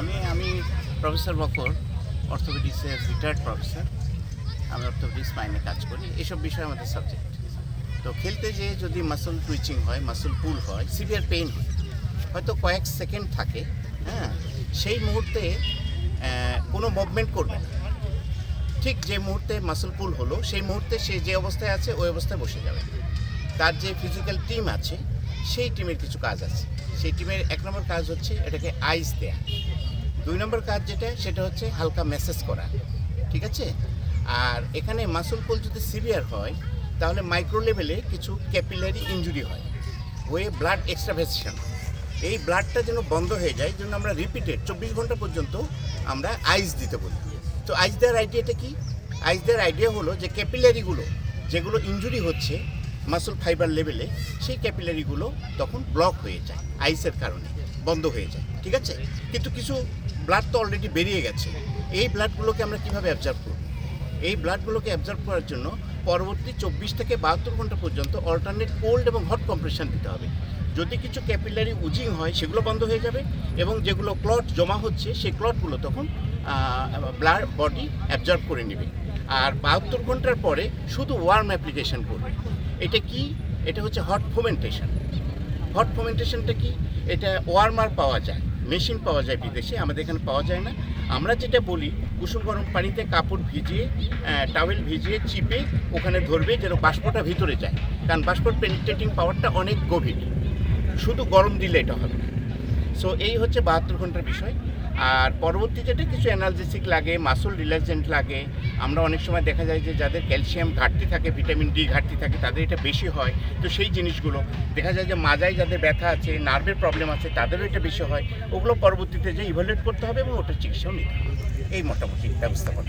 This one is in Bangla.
আমি আমি প্রফেসর বকর অর্থোপেডিক্সের রিটায়ার্ড প্রফেসর আমি অর্থোপেডিক্স মাইনে কাজ করি, এসব বিষয় আমাদের সাবজেক্ট তো খেলতে যেয়ে যদি মাসল টুইচিং হয় মাসল পুল হয় সিভিয়ার পেইন হয়, হয়তো কয়েক সেকেন্ড থাকে হ্যাঁ সেই মুহূর্তে কোনো মুভমেন্ট করবে না। ঠিক যে মুহূর্তে মাসল পুল হলো, সেই মুহূর্তে সে যে অবস্থায় আছে, ওই অবস্থায় বসে যাবে। তার যে ফিজিক্যাল টিম আছে, সেই টিমের কিছু কাজ আছে। সেই টিমের এক নম্বর কাজ হচ্ছে এটাকে আইস দেয়া। দুই নম্বর কাজ যেটা, সেটা হচ্ছে হালকা মেসেজ করা, ঠিক আছে? আর এখানে মাসুল পুল যদি সিভিয়ার হয়, তাহলে মাইক্রো লেভেলে কিছু ক্যাপিলারি ইনজুরি হয়, হয়ে ব্লাড এক্সট্রাভেশন এই ব্লাডটা যেন বন্ধ হয়ে যায় জন্য আমরা রিপিটেড চব্বিশ ঘণ্টা পর্যন্ত আমরা আইস দিতে বলি। তো আইস দেওয়ার আইডিয়াটা কি? আইস দেওয়ার আইডিয়া হলো যে ক্যাপিলারিগুলো যেগুলো ইনজুরি হচ্ছে মাসল ফাইবার লেভেলে সেই ক্যাপিলারিগুলো তখন ব্লক হয়ে যায় আইসের কারণে। বন্ধ হয়ে যায়, ঠিক আছে? কিন্তু কিছু ব্লাড তো অলরেডি বেরিয়ে গেছে। এই ব্লাডগুলোকে আমরা কীভাবে অ্যাবজার্ভ করব? এই ব্লাডগুলোকে অ্যাবজার্ভ করার জন্য পরবর্তী চব্বিশ থেকে বাহাত্তর ঘণ্টা পর্যন্ত অল্টারনেট কোল্ড এবং হট কম্প্রেশন দিতে হবে। যদি কিছু ক্যাপিলারি উজিং হয়, সেগুলো বন্ধ হয়ে যাবে এবং যেগুলো ক্লট জমা হচ্ছে, সেই ক্লটগুলো তখন ব্লাড বডি অ্যাবজর্ব করে নেবে। আর বাহাত্তর ঘণ্টার পরে শুধু ওয়ার্ম অ্যাপ্লিকেশন করবে। এটা কি? এটা হচ্ছে হট ফোমেন্টেশন হট ফোমেন্টেশনটা কি? এটা ওয়ার্মার পাওয়া যায়, মেশিন পাওয়া যায় বিদেশে, আমাদের এখানে পাওয়া যায় না। আমরা যেটা বলি, কুসুম গরম পানিতে কাপড় ভিজিয়ে টাওয়েল ভিজিয়ে, চিপে ওখানে ধরবে যেন বাষ্পটা ভিতরে যায়। কারণ বাষ্পর পেনিট্রেটিং পাওয়ারটা অনেক গভীর। শুধু গরম দিলে এটা হবে না। সো এই হচ্ছে বাহাত্তর ঘণ্টার বিষয়। আর পরবর্তী যেটা কিছু অ্যানালজেসিক লাগে মাসল রিল্যাক্সেন্ট লাগে, আমরা অনেক সময় দেখা যায় যে যাদের ক্যালসিয়াম ঘাটতি থাকে ভিটামিন ডি ঘাটতি থাকে, তাদের এটা বেশি হয়। তো সেই জিনিসগুলো, দেখা যায় যে মাজায় যাদের ব্যথা আছে নার্ভের প্রবলেম আছে, তাদেরও এটা বেশি হয়। ওগুলো পরবর্তীতে যে ইভালুয়েট করতে হবে এবং ওটার চিকিৎসাও নিতে হবে। এই মোটামুটি ব্যবস্থাপনা।